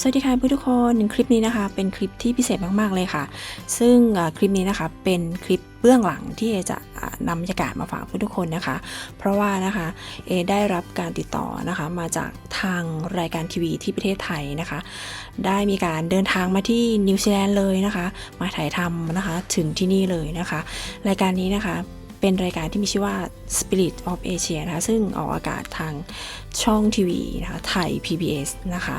สวัสดีค่ะเพื่อนทุกคนคลิปนี้นะคะ เป็นคลิปที่พิเศษมากๆเลยค่ะ ซึ่งคลิปนี้นะคะเป็นคลิปเบื้องหลังที่เอจะนำบรรยากาศมาฝากเพื่อนทุกคนนะคะ เพราะว่านะคะเอได้รับการติดต่อนะคะมาจากทางรายการทีวีที่ประเทศไทยนะคะ ได้มีการเดินทางมาที่นิวซีแลนด์เลยนะคะ มาถ่ายทำนะคะถึงที่นี่เลยนะคะ รายการนี้นะคะ เป็นรายการที่มีชื่อว่า Spirit of Asia นะคะซึ่งออกอากาศทางช่องทีวีนะคะไทย PBS นะคะ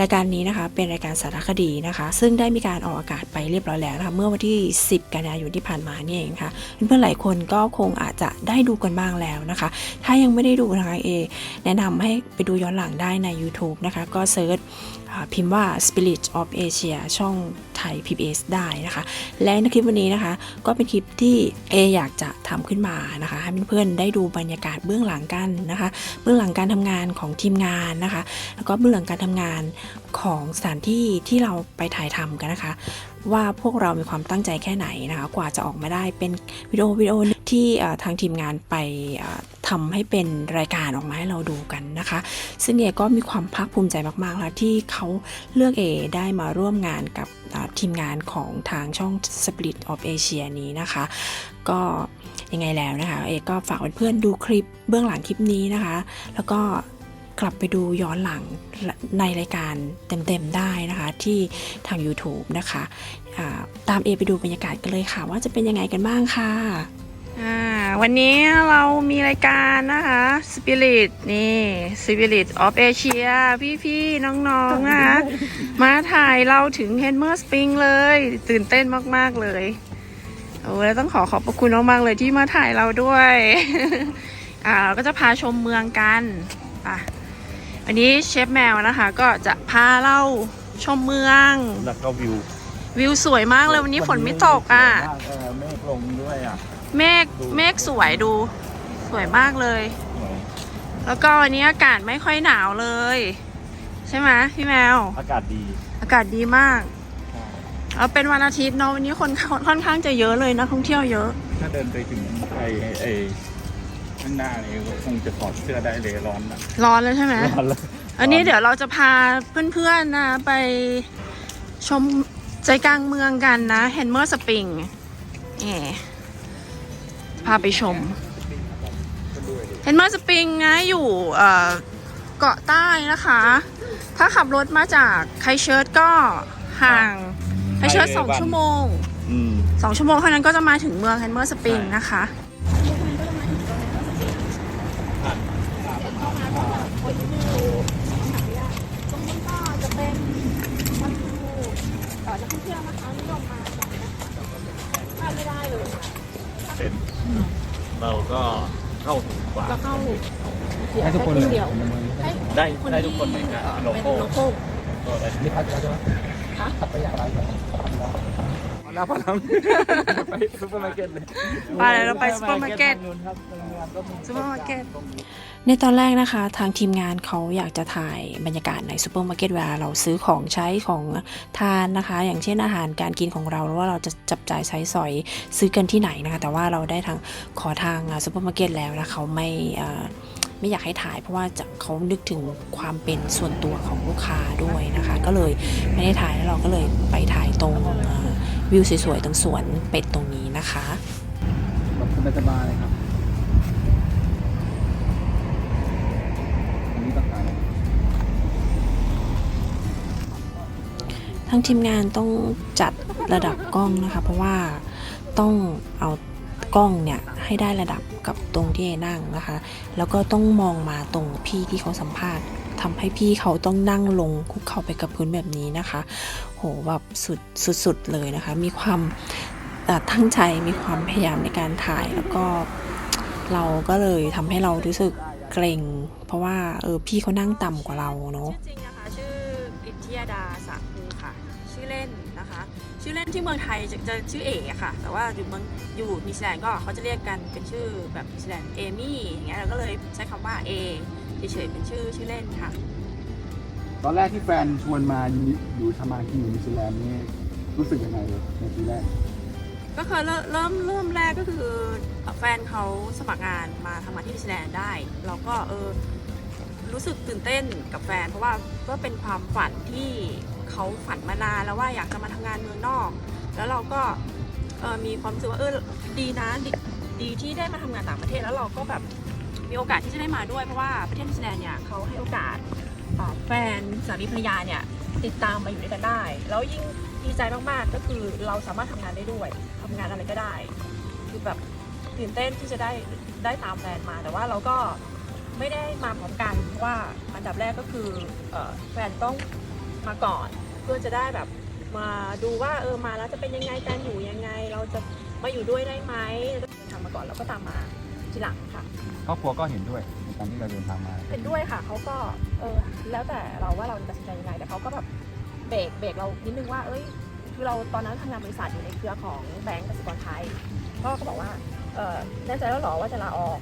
รายการนี้นะคะเป็นรายการสารคดีนะคะ ซึ่งได้มีการออกอากาศไปเรียบร้อยแล้วนะคะเมื่อวันที่ 10 กันยายนที่ผ่านมานี่เองค่ะเพื่อนๆหลายคนก็คงอาจจะได้ดูกันบ้างแล้วนะคะ ถ้ายังไม่ได้ดูนะคะเอแนะนำให้ไปดูย้อนหลังได้ใน YouTube นะคะก็เซิร์ช พิมพ์ว่า Spirit of Asia ช่องไทย PBS ได้นะคะ และในคลิปวันนี้นะคะ ก็เป็นคลิปที่เออยากจะทำขึ้นมานะคะ ให้เพื่อนๆได้ดูบรรยากาศเบื้องหลังกันนะคะ เบื้องหลังการทำงานของทีมงานนะคะ แล้วก็เบื้องหลังการทำงานของสถานที่ที่เราไปถ่ายทำกันนะคะ ว่าพวกเรามีความตั้งใจแค่ไหนนะคะ กว่าจะออกมาได้เป็นวิดีโอวิดีโอที่ทางทีมงานไป ทำให้เป็นรายการออกมาให้เราดูกันนะคะ ซึ่งเอก็มีความภาคภูมิใจมากๆแล้วที่เขาเลือกเอได้มาร่วมงานกับทีมงานของทางช่อง Split of Asia นี้นะคะ ก็ยังไงแล้วนะคะ เอก็ฝากเพื่อนๆดูคลิปเบื้องหลังคลิปนี้นะคะ แล้วก็กลับไปดูย้อนหลังในรายการเต็มๆได้นะคะ ที่ทาง YouTube นะคะ ตามเอไปดูบรรยากาศกันเลยค่ะ ว่าจะเป็นยังไงกันบ้างค่ะอ่า วันนี้เรามีรายการนะคะ Spirit นี่ Spirit of Asia พี่ๆ น้องๆ นะคะ มาถ่ายเราถึง h e n m e r Spring เลย ตื่นเต้นมากๆ เลยโอ้แล้วต้องขอขอบพระคุณมากๆ เลยที่มาถ่ายเราด้วย อ่าเราก็จะพาชมเมืองกันอะวันนี้เชฟแมวนะคะ ก็จะพาเราชมเมือง แล้วก็วิว วิวสวยมากเลยวันนี้ฝนไม่ตกอะ เออเมฆลงด้วยอะ เมฆเมฆสวยดู สวยมากเลย แล้วก็วันนี้อากาศไม่ค่อยหนาวเลย ใช่ไหมพี่แมว อากาศดี อากาศดีมากเอาเป็นวันอาทิตย์เนาะวันนี้คนค่อนข้างจะเยอะเลยนักท่องเที่ยวเยอะ ถ้าเดินไปถึงไอ้ไอ้ข้างหน้านี่ก็คงจะถอดเสื้อได้เลยร้อนนะร้อนเลยใช่ไหมร้อนเลยอันนี้เดี๋ยวเราจะพาเพื่อนๆนะไปชมใจกลางเมืองกันนะเฮนเมอร์สปริงนี่ พาไปชมเฮนเมอร์สปริงนะอยู่เอ่อเกาะใต้นะคะ ถ้าขับรถมาจากไคเชิร์ตก็ห่างไคเชิร์ตสองชั่วโมงอืมสองชั่วโมงเท่านั้นก็จะมาถึงเมืองเฮนเมอร์สปริงนะคะเป็นเราก็เข้าถึงกว่าให้ทุกคนเลยได้ได้ทุกคนในการโลโก้ก็ได้นี่พัดแล้วใช่ไหมพัดไปอย่างไรก่อนพอแล้วพอแล้วไปซุปเปอร์มาร์เก็ตเลยไปเดี๋ยวเราไปซุปเปอร์มาร์เก็ต ซูเปอร์มาร์เก็ตในตอนแรกนะคะ ทางทีมงานเขาอยากจะถ่ายบรรยากาศในซูเปอร์มาร์เก็ตเวลาเราซื้อของใช้ของทานนะคะ อย่างเช่นอาหารการกินของเราหรือว่าเราจะจับจ่ายใช้สอยซื้อกันที่ไหนนะคะ แต่ว่าเราได้ทางขอทางซูเปอร์มาร์เก็ตแล้วนะเขาไม่ไม่อยากให้ถ่ายเพราะว่าจะเขานึกถึงความเป็นส่วนตัวของลูกค้าด้วยนะคะ ก็เลยไม่ได้ถ่ายแล้วเราก็เลยไปถ่ายตรงวิวสวยๆตรงสวนเป็ดตรงนี้นะคะแบบสบายๆเลยครับ ทางทีมงานต้องจัดระดับกล้องนะคะ เพราะว่าต้องเอากล้องเนี่ยให้ได้ระดับกับตรงที่เอนั่งนะคะ แล้วก็ต้องมองมาตรงพี่ที่เขาสัมภาษณ์ทำให้พี่เขาต้องนั่งลงคุกเข่าไปกับพื้นแบบนี้นะคะ โหแบบสุดสุดๆเลยนะคะ มีความตั้งใจมีความพยายามในการถ่ายแล้วก็เราก็เลยทำให้เรารู้สึกเกรง เพราะว่าเออพี่เขานั่งต่ำกว่าเราเนาะชื่อจริงนะคะชื่ออิทธิยดาสาคูค่ะ ชื่อเล่นนะคะ ชื่อเล่นที่เมืองไทยจะจะชื่อเอ๋ค่ะ แต่ว่าอยู่เมืองอยู่นิวซีแลนด์ก็เขาจะเรียกกันเป็นชื่อแบบนิวซีแลนด์เอมี่อย่างเงี้ยเราก็เลยใช้คำว่าเอเฉยๆเป็นชื่อชื่อเล่นค่ะ ตอนแรกที่แฟนชวนมาอยู่อยู่ทำงานที่นิวซีแลนด์นี่รู้สึกยังไงเลยในทีแรกก็คือเริ่มเริ่มเริ่มแรกก็คือแฟนเขาสมัครงานมาทำงานที่นิวซีแลนด์ได้เราก็เออรู้สึกตื่นเต้นกับแฟน เพราะว่าก็เป็นความฝันที่ เขาฝันมานานแล้วว่าอยากจะมาทำงานเมืองนอก แล้วเราก็มีความรู้สึกว่าเออดีนะดดีที่ได้มาทำงานต่างประเทศแล้วเราก็แบบมีโอกาสที่จะได้มาด้วยเพราะว่าประเทศนิวซีแลนด์เนี่ยเขาให้โอกาสแฟนสามีภรรยาเนี่ยติดตามมาอยู่ด้วยกันได้ แล้วยิ่งดีใจมากๆก็คือเราสามารถทำงานได้ด้วยทำงานอะไรก็ได้ คือแบบตื่นเต้นที่จะได้ได้ตามแฟนมา แต่ว่าเราก็ไม่ได้มาพร้อมกันเพราะว่าอันดับแรกก็คือแฟนต้อง มาก่อน เพื่อจะได้แบบมาดูว่าเออมาแล้วจะเป็นยังไงการอยู่ยังไง เราจะมาอยู่ด้วยได้ไหมทำมาก่อนแล้วก็ตามมาทีหลังค่ะครอบครัวก็เห็นด้วยในการที่เราเดินทางมาเป็นด้วยค่ะเขาก็เออแล้วแต่เราว่าเราจะตัดสินใจยังไงแต่เขาก็แบบเบรกเบรกเรานิดนึงว่าเอ้ยคือเราตอนนั้นทำงานบริษัทอยู่ในเครือของแบงก์กสิกรไทยก็ก็บอกว่าเออแน่ใจแล้วเหรอว่าจะลาออก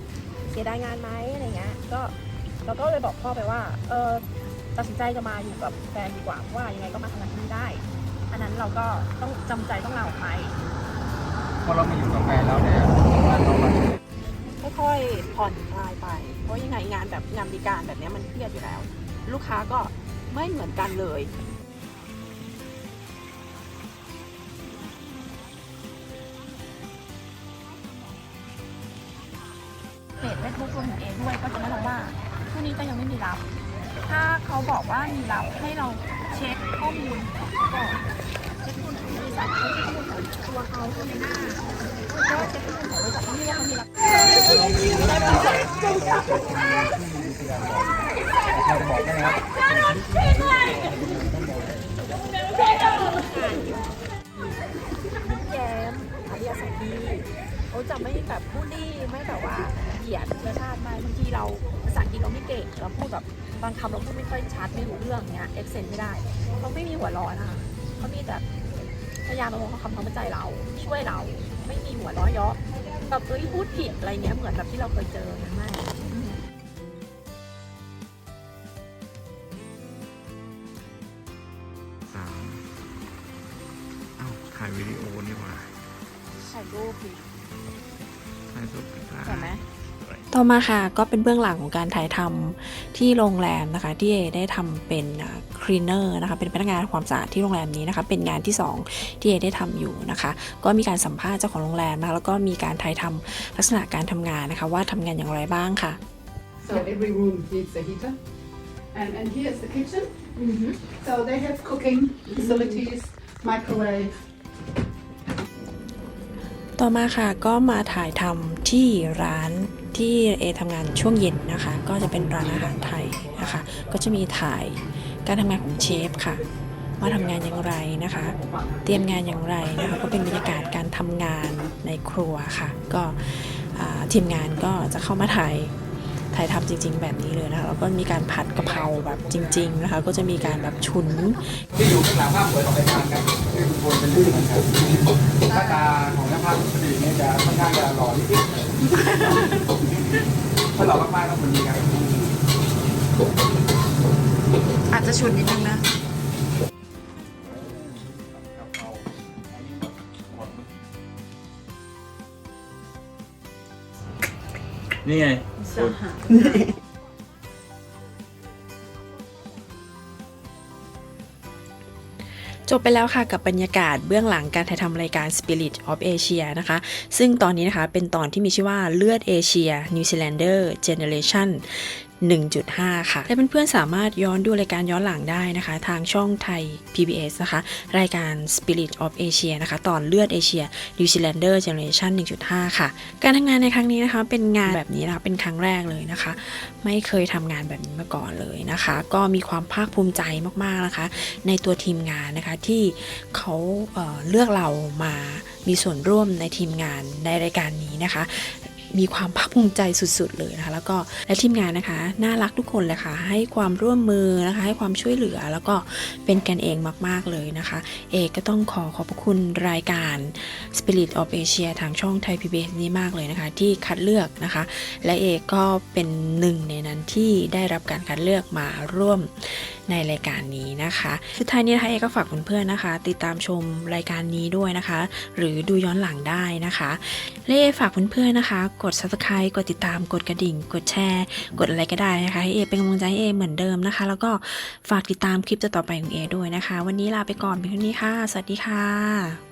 เสียดายงานไหมอะไรเงี้ยก็เราก็เลยบอกพ่อไปว่าเออ ตัดสินใจจะมาอยู่กับแฟนดีกว่าเพราะว่ายังไงก็มาทำงานที่นี่ได้ อันนั้นเราก็ต้องจำใจต้องลาออกไป พอเรามาอยู่กับแฟนแล้วเนี่ยบ้านเรามาค่อยๆผ่อนคลายไป เพราะยังไงงานแบบงานบริการแบบเนี้ยมันเครียดอยู่แล้ว ลูกค้าก็ไม่เหมือนกันเลย เพจเฟซบุ๊กรวมถึงเองด้วยก็จะแนะนำว่าช่วงนี้ก็ยังไม่มีรับ ถ้าเขาบอกว่ามีรับให้เราเช็คข้อมูลก่อนเช็คข้อมูลของบริษัทเช็คข้อมูลของตัวเขาที่ในหน้าแล้วก็เช็คข้อมูลของบริษัทที่นี่ว่าเขามีรับเราบอกได้ไหมครับแย้มอริยสัยดีเขาจะไม่แบบพูดลี่ไม่แบบว่าเหยียดเชื้อชาติม่บางทีเราภาษาอังกฤษเราไม่เก่งเราพูดแบบ บางคำเราพูดไม่ค่อยชัดไม่รู้เรื่องเนี้ยเอ็กเซนไม่ได้เขาไม่มีหัวร้อนนะคะเขามีแต่พยายามมาบอกคำความเข้าใจเราช่วยเรา ไม่มีหัวร้อยเยาะแบบเอ้ยพูดผิดอะไรเงี้ยเหมือนแบบที่เราเคยเจอนะไม่อืมสามเอ้าถ่ายวิดีโอนี่หว่าถ่ายรูปดิถ่ายรูปได้เห็นไหม ต่อมาค่ะก็เป็นเบื้องหลังของการถ่ายทำที่โรงแรมนะคะที่เอได้ทำเป็นคลีนเนอร์นะคะเป็นพนักงานความสะอาดที่โรงแรมนี้นะคะเป็นงานที่ 2 ที่เอได้ทำอยู่นะคะ ก็มีการสัมภาษณ์เจ้าของโรงแรมนะคะแล้วก็มีการถ่ายทำลักษณะการทำงานนะคะว่าทำงานอย่างไรบ้างค่ะ So every room needs a heater. And, and here's the kitchen. So they have cooking facilities, microwave. ต่อมาค่ะก็มาถ่ายทำที่ร้าน ที่เอทำงานช่วงเย็นนะคะ ก็จะเป็นร้านอาหารไทยนะคะ ก็จะมีถ่ายการทำงานของเชฟค่ะว่าทำงานอย่างไรนะคะ เตรียมงานอย่างไรนะคะ ก็เป็นบรรยากาศการทำงานในครัวค่ะ ก็ทีมงานก็จะเข้ามาถ่ายถ่ายทำจริง ๆ แบบนี้เลยนะคะ แล้วก็มีการผัดกะเพราแบบจริง ๆ นะคะ ก็จะมีการแบบชุนที่อยู่ข้างหลังภาพเปิดออกไปทางครับที่คนเป็นลื่นนะครับหน้าตาของนักภาพสตรีเนี่ยจะค่อนข้างจะหล่อนิดๆ ถ้าหล่อมากๆต้องคนนี้ครับอาจจะชุนนิดนึงนะนี่ไง จ จบไปแล้วค่ะกับบรรยากาศเบื้องหลังการถ่ายทำรายการ Spirit of Asia นะคะ ซึ่งตอนนี้นะคะเป็นตอนที่มีชื่อว่าเลือดเอเชีย New Zealander Generation 1.5 ค่ะและเพื่อนๆสามารถย้อนดูรายการย้อนหลังได้นะคะ ทางช่องไทย PBS นะคะ รายการ Spirit of Asia นะคะ ตอนเลือดเอเชีย New Zealander Generation 1.5 ค่ะ การทำงานในครั้งนี้นะคะ เป็นงานแบบนี้นะคะเป็นครั้งแรกเลยนะคะ ไม่เคยทำงานแบบนี้มาก่อนเลยนะคะ ก็มีความภาคภูมิใจมากๆนะคะ ในตัวทีมงานนะคะที่เขาเเลือกเรามามีส่วนร่วมในทีมงานในรายการนี้นะคะ มีความภาคภูมิใจสุด ๆ เลยนะคะแล้วก็และทีมงานนะคะน่ารักทุกคนเลยค่ะให้ความร่วมมือนะคะให้ความช่วยเหลือแล้วก็เป็นกันเองมาก ๆ เลยนะคะ เอกก็ต้องขอขอบคุณรายการ Spirit of Asia ทางช่องไทย PBS นี้มากเลยนะคะ ที่คัดเลือกนะคะ และเอกก็เป็นหนึ่งในนั้นที่ได้รับการคัดเลือกมาร่วม ในรายการนี้นะคะ สุดท้ายนี้นะคะเอก็ฝากเพื่อนๆนะคะ ติดตามชมรายการนี้ด้วยนะคะ หรือดูย้อนหลังได้นะคะและเอฝากเพื่อนๆนะคะ กด subscribe กดติดตามกดกระดิ่ง กดแชร์ กดอะไรก็ได้นะคะให้เอเป็นกำลังใจให้เอเหมือนเดิมนะคะ แล้วก็ฝากติดตามคลิปต่อไปของเอด้วยนะคะ วันนี้ลาไปก่อนเพียงเท่านี้ค่ะ สวัสดีค่ะ